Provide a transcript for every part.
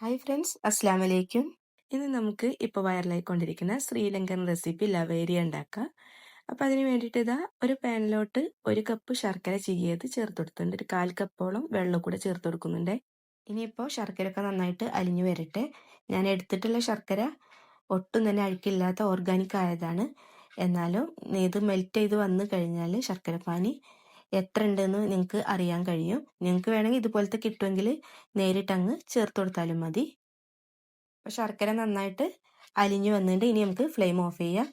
Hi friends അസ്സാം വലൈക്കും ഇന്ന് നമുക്ക് ഇപ്പോൾ വൈറലായിക്കൊണ്ടിരിക്കുന്ന ശ്രീലങ്കൻ റെസിപ്പി ലവേരി ഉണ്ടാക്കാം. അപ്പോൾ അതിന് വേണ്ടിയിട്ട് ഇതാ ഒരു പാനിലോട്ട് ഒരു കപ്പ് ശർക്കര ചീകിയത് ചേർത്ത് കൊടുത്തിട്ടുണ്ട് ഒരു കാൽ കപ്പോളം വെള്ളം കൂടെ ചേർത്ത് കൊടുക്കുന്നുണ്ട് ഇനിയിപ്പോൾ ശർക്കരയൊക്കെ നന്നായിട്ട് അലിഞ്ഞു വരട്ടെ. ഞാൻ എടുത്തിട്ടുള്ള ശർക്കര ഒട്ടും തന്നെ അഴുക്കില്ലാത്ത ഓർഗാനിക് ആയതാണ്. എന്നാലും ഇത് മെൽറ്റ് ചെയ്ത് വന്നു കഴിഞ്ഞാൽ ശർക്കര പാനി എത്ര ഉണ്ടെന്ന് നിങ്ങൾക്ക് അറിയാൻ കഴിയും. നിങ്ങൾക്ക് വേണമെങ്കിൽ ഇതുപോലത്തെ കിട്ടുമെങ്കിൽ നേരിട്ട് അങ്ങ് ചേർത്ത് കൊടുത്താലും മതി. അപ്പോൾ ശർക്കര നന്നായിട്ട് അലിഞ്ഞു വന്നിട്ട് ഇനി നമുക്ക് ഫ്ലെയിം ഓഫ് ചെയ്യാം.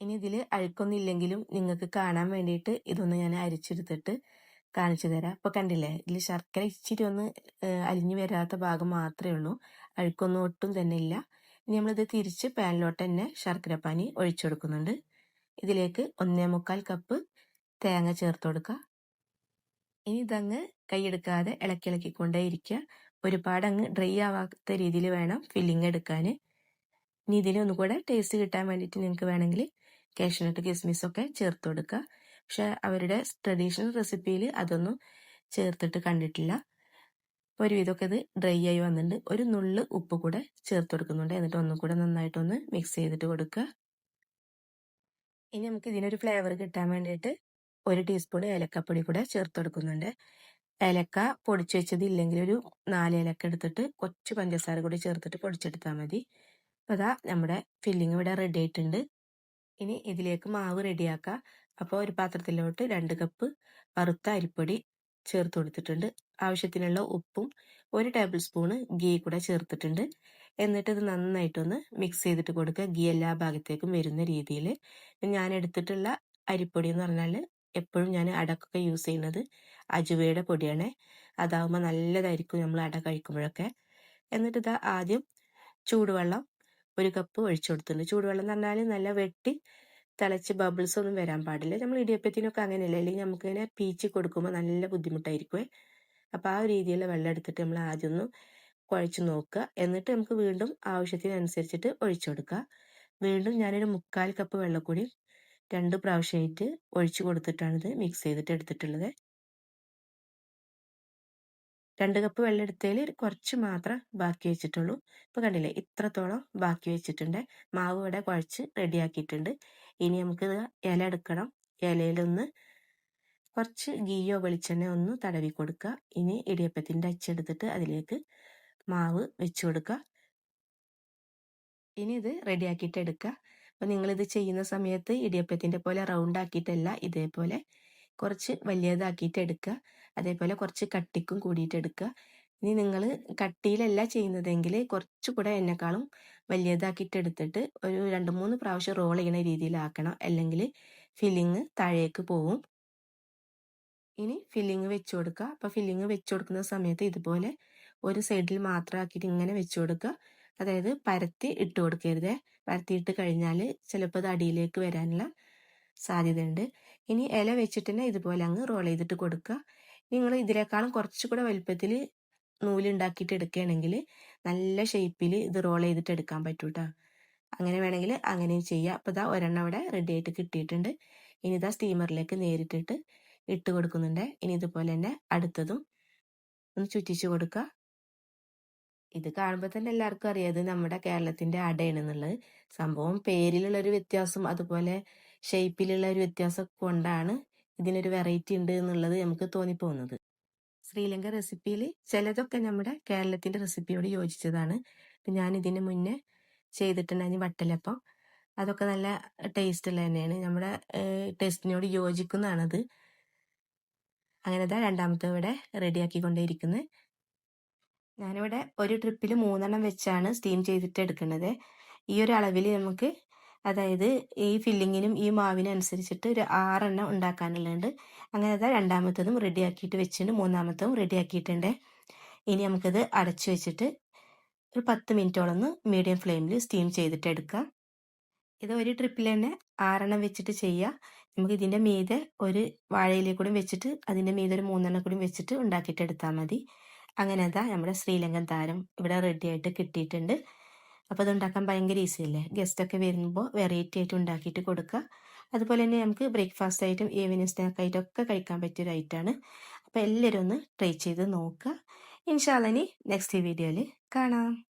ഇനി ഇതിൽ അഴുക്കൊന്നും ഇല്ലെങ്കിലും നിങ്ങൾക്ക് കാണാൻ വേണ്ടിയിട്ട് ഇതൊന്ന് ഞാൻ അരിച്ചെടുത്തിട്ട് കാണിച്ചു തരാം. അപ്പോൾ കണ്ടില്ലേ ഇതിൽ ശർക്കര ഇച്ചിരി ഒന്ന് അലിഞ്ഞു വരാത്ത ഭാഗം മാത്രമേ ഉള്ളൂ. അഴുക്കൊന്നും ഒട്ടും തന്നെ ഇല്ല. ഇനി നമ്മളിത് തിരിച്ച് പാനിലോട്ട് തന്നെ ശർക്കര പാനി ഒഴിച്ചു കൊടുക്കുന്നുണ്ട്. ഇതിലേക്ക് ഒന്നേ മുക്കാൽ കപ്പ് തേങ്ങ ചേർത്ത് കൊടുക്കുക. ഇനി ഇതങ്ങ് കൈയെടുക്കാതെ ഇളക്കി ഇളക്കിക്കൊണ്ടേ ഇരിക്കുക ഒരുപാട് അങ്ങ് ഡ്രൈ ആവാത്ത രീതിയിൽ വേണം ഫില്ലിങ് എടുക്കാൻ. ഇനി ഇതിന് ഒന്നുകൂടെ ടേസ്റ്റ് കിട്ടാൻ വേണ്ടിയിട്ട് നിങ്ങൾക്ക് വേണമെങ്കിൽ കാഷ്നട്ട് കിസ്മിസ് ഒക്കെ ചേർത്ത് കൊടുക്കുക. പക്ഷെ അവരുടെ ട്രഡീഷണൽ റെസിപ്പിയിൽ അതൊന്നും ചേർത്തിട്ട് കണ്ടിട്ടില്ല. ഒരുവിധമൊക്കെ ഇത് ഡ്രൈ ആയി വന്നിട്ടുണ്ട്. ഒരു നുള്ള് ഉപ്പ് കൂടെ ചേർത്ത് കൊടുക്കുന്നുണ്ട്. എന്നിട്ട് ഒന്നും കൂടെ നന്നായിട്ടൊന്ന് മിക്സ് ചെയ്തിട്ട് കൊടുക്കുക. ഇനി നമുക്ക് ഇതിനൊരു ഫ്ലേവർ കിട്ടാൻ വേണ്ടിയിട്ട് ഒരു ടീസ്പൂൺ ഏലക്കപ്പൊടി കൂടെ ചേർത്ത് കൊടുക്കുന്നുണ്ട്. ഏലക്ക പൊടിച്ചു വെച്ചത് ഇല്ലെങ്കിൽ ഒരു നാല് ഏലക്ക എടുത്തിട്ട് കൊച്ചു പഞ്ചസാര കൂടി ചേർത്തിട്ട് പൊടിച്ചെടുത്താൽ മതി. അപ്പോൾ അതാ നമ്മുടെ ഫില്ലിങ് ഇവിടെ റെഡി ആയിട്ടുണ്ട്. ഇനി ഇതിലേക്ക് മാവ് റെഡിയാക്കുക അപ്പോൾ ഒരു പാത്രത്തിലോട്ട് രണ്ട് കപ്പ് വറുത്ത അരിപ്പൊടി ചേർത്ത് കൊടുത്തിട്ടുണ്ട്. ആവശ്യത്തിനുള്ള ഉപ്പും ഒരു ടേബിൾ സ്പൂണ് ഗീ കൂടെ ചേർത്തിട്ടുണ്ട്. എന്നിട്ട് ഇത് നന്നായിട്ടൊന്ന് മിക്സ് ചെയ്തിട്ട് കൊടുക്കുക. ഗീ എല്ലാ ഭാഗത്തേക്കും വരുന്ന രീതിയിൽ ഞാൻ എടുത്തിട്ടുള്ള അരിപ്പൊടി എന്ന് പറഞ്ഞാൽ എപ്പോഴും ഞാൻ അടക്കൊക്കെ യൂസ് ചെയ്യുന്നത് അജുവയുടെ പൊടിയാണ്. അതാകുമ്പോൾ നല്ലതായിരിക്കും നമ്മൾ അട കഴിക്കുമ്പോഴൊക്കെ. എന്നിട്ട് ഇതാ ആദ്യം ചൂടുവെള്ളം ഒരു കപ്പ് ഒഴിച്ചു കൊടുത്തിട്ടുണ്ട്. ചൂടുവെള്ളം എന്ന് പറഞ്ഞാൽ നല്ല വെട്ടി തിളച്ച് ബബിൾസ് ഒന്നും വരാൻ പാടില്ല. നമ്മൾ ഇടിയപ്പത്തിനൊക്കെ അങ്ങനെയല്ല? അല്ലെങ്കിൽ നമുക്കിങ്ങനെ പീച്ച് കൊടുക്കുമ്പോൾ നല്ല ബുദ്ധിമുട്ടായിരിക്കുമേ അപ്പോൾ ആ രീതിയിലുള്ള വെള്ളം എടുത്തിട്ട് നമ്മൾ ആദ്യം ഒന്ന് കുഴച്ച് നോക്കുക. എന്നിട്ട് നമുക്ക് വീണ്ടും ആവശ്യത്തിനനുസരിച്ചിട്ട് ഒഴിച്ചു കൊടുക്കുക. വീണ്ടും ഞാനൊരു മുക്കാൽ കപ്പ് വെള്ളം കൂടി രണ്ട് പ്രാവശ്യമായിട്ട് ഒഴിച്ചു കൊടുത്തിട്ടാണിത് മിക്സ് ചെയ്തിട്ട് എടുത്തിട്ടുള്ളത്. രണ്ട് കപ്പ് വെള്ളം എടുത്തതിൽ കുറച്ച് മാത്രം ബാക്കി വെച്ചിട്ടുള്ളൂ. ഇപ്പോൾ കണ്ടില്ലേ ഇത്രത്തോളം ബാക്കി വെച്ചിട്ടുണ്ട്. മാവ് ഇവിടെ കുഴച്ച് റെഡിയാക്കിയിട്ടുണ്ട് ഇനി നമുക്ക് ഇല എടുക്കണം. ഇലയിലൊന്ന് കുറച്ച് ഗീയോ വെളിച്ചെണ്ണ ഒന്ന് തടവി കൊടുക്കുക. ഇനി ഇടിയപ്പത്തിന്റെ അച്ചെടുത്തിട്ട് അതിലേക്ക് മാവ് വെച്ച് കൊടുക്കുക. ഇനി ഇത് റെഡിയാക്കിയിട്ട് എടുക്കുക. അപ്പോൾ നിങ്ങളിത് ചെയ്യുന്ന സമയത്ത് ഇടിയപ്പത്തിന്റെ പോലെ റൗണ്ട് ആക്കിയിട്ടല്ല ഇതേപോലെ കുറച്ച് വലിയതാക്കിയിട്ട് എടുക്കുക. അതേപോലെ കുറച്ച് കട്ടിക്കും കൂടിയിട്ട് എടുക്കുക. ഇനി നിങ്ങൾ കട്ടിയിലല്ല ചെയ്യുന്നതെങ്കിൽ കുറച്ചുകൂടെ എന്നെക്കാളും വലിയതാക്കിയിട്ട് എടുത്തിട്ട് ഒരു രണ്ട് മൂന്ന് പ്രാവശ്യം റോൾ ചെയ്യുന്ന രീതിയിലാക്കണം. അല്ലെങ്കിൽ ഫില്ലിങ് താഴേക്ക് പോവും. ഇനി ഫില്ലിങ് വെച്ചു കൊടുക്കുക. അപ്പോൾ ഫില്ലിങ് വെച്ചു കൊടുക്കുന്ന സമയത്ത് ഇതുപോലെ ഒരു സൈഡിൽ മാത്രം ആക്കിയിട്ട് ഇങ്ങനെ വെച്ചു കൊടുക്കുക. അതായത് പരത്തി ഇട്ട് കൊടുക്കരുത്. പരത്തിയിട്ട് കഴിഞ്ഞാൽ ചിലപ്പോൾ അത് അടിയിലേക്ക് വരാനുള്ള സാധ്യതയുണ്ട്. ഇനി ഇല വെച്ചിട്ട് തന്നെ ഇതുപോലെ അങ്ങ് റോൾ ചെയ്തിട്ട് കൊടുക്കുക. നിങ്ങൾ ഇതിനേക്കാളും കുറച്ചുകൂടെ വലുപ്പത്തിൽ നൂലുണ്ടാക്കിയിട്ട് എടുക്കുകയാണെങ്കിൽ നല്ല ഷേപ്പിൽ ഇത് റോൾ ചെയ്തിട്ട് എടുക്കാൻ പറ്റൂട്ടോ അങ്ങനെ വേണമെങ്കിൽ അങ്ങനെയും ചെയ്യുക അപ്പോൾ ഇതാ ഒരെണ്ണം അവിടെ റെഡി ആയിട്ട് കിട്ടിയിട്ടുണ്ട്. ഇനി ഇതാ സ്റ്റീമറിലേക്ക് നേരിട്ടിട്ട് ഇട്ട് കൊടുക്കുന്നുണ്ട്. ഇനി ഇതുപോലെ തന്നെ അടുത്തതും ഒന്ന് ചുറ്റിച്ചു കൊടുക്കുക. ഇത് കാണുമ്പോൾ തന്നെ എല്ലാവർക്കും അറിയാം. നമ്മുടെ കേരളത്തിന്റെ അടയാണെന്നുള്ളത്. സംഭവം പേരിലുള്ള ഒരു വ്യത്യാസം അതുപോലെ ഷേപ്പിലുള്ള ഒരു വ്യത്യാസം കൊണ്ടാണ് ഇതിനൊരു വെറൈറ്റി ഉണ്ട് എന്നുള്ളത് നമുക്ക് തോന്നിപ്പോകുന്നത്. ശ്രീലങ്ക റെസിപ്പിയിൽ ചിലതൊക്കെ നമ്മുടെ കേരളത്തിന്റെ റെസിപ്പിയോട് യോജിച്ചതാണ്. ഞാൻ ഇതിന് മുന്നേ ചെയ്തിട്ടുണ്ടായിരുന്നു വട്ടലപ്പം. അതൊക്കെ നല്ല ടേസ്റ്റ് ഉള്ള തന്നെയാണ്. നമ്മുടെ ടേസ്റ്റിനോട് യോജിക്കുന്നതാണത്. അങ്ങനെ രണ്ടാമത്തെ ഇവിടെ റെഡിയാക്കിക്കൊണ്ടേയിരിക്കുന്നത് ഞാനിവിടെ ഒരു ട്രിപ്പിൽ മൂന്നെണ്ണം വെച്ചാണ് സ്റ്റീം ചെയ്തിട്ട് എടുക്കുന്നത് ഈ ഒരു അളവിൽ നമുക്ക് അതായത് ഈ ഫില്ലിങ്ങിനും ഈ മാവിനും അനുസരിച്ചിട്ട് ഒരു ആറെണ്ണം ഉണ്ടാക്കാനുള്ളതുണ്ട്. അങ്ങനെ അതാ രണ്ടാമത്തതും റെഡിയാക്കിയിട്ട് വെച്ചിട്ടുണ്ട് മൂന്നാമത്തതും റെഡി ആക്കിയിട്ടുണ്ട്. ഇനി നമുക്കിത് അടച്ചു വെച്ചിട്ട് ഒരു പത്ത് മിനിറ്റോളം ഒന്ന് മീഡിയം ഫ്ലെയിമിൽ സ്റ്റീം ചെയ്തിട്ട് എടുക്കാം ഇത് ഒരു ട്രിപ്പിൽ തന്നെ ആറെണ്ണം വെച്ചിട്ട് ചെയ്യുക നമുക്ക് ഇതിന്റെ മീതെ ഒരു വാഴയിലേക്കൂടി വെച്ചിട്ട് അതിന്റെ മീതെ ഒരു മൂന്നെണ്ണം കൂടി വെച്ചിട്ട് ഉണ്ടാക്കിയിട്ട് എടുത്താൽ മതി. അങ്ങനെ അതാ നമ്മുടെ ശ്രീലങ്കൻ താരം ഇവിടെ റെഡി ആയിട്ട് കിട്ടിയിട്ടുണ്ട്. അപ്പോൾ അത് ഉണ്ടാക്കാൻ ഭയങ്കര ഈസി അല്ലേ? ഗസ്റ്റൊക്കെ വരുമ്പോൾ വെറൈറ്റി ആയിട്ട് ഉണ്ടാക്കിയിട്ട് കൊടുക്കുക അതുപോലെ തന്നെ നമുക്ക് ബ്രേക്ക്ഫാസ്റ്റ് ആയിട്ടും ഈവനിങ് സ്നാക്ക് ആയിട്ടും ഒക്കെ കഴിക്കാൻ പറ്റിയ ഒരു ഐറ്റമാണ് അപ്പോൾ എല്ലാവരും ഒന്ന് ട്രൈ ചെയ്ത് നോക്കുക ഇൻഷാല്ലനി നെക്സ്റ്റ് വീഡിയോയിൽ കാണാം.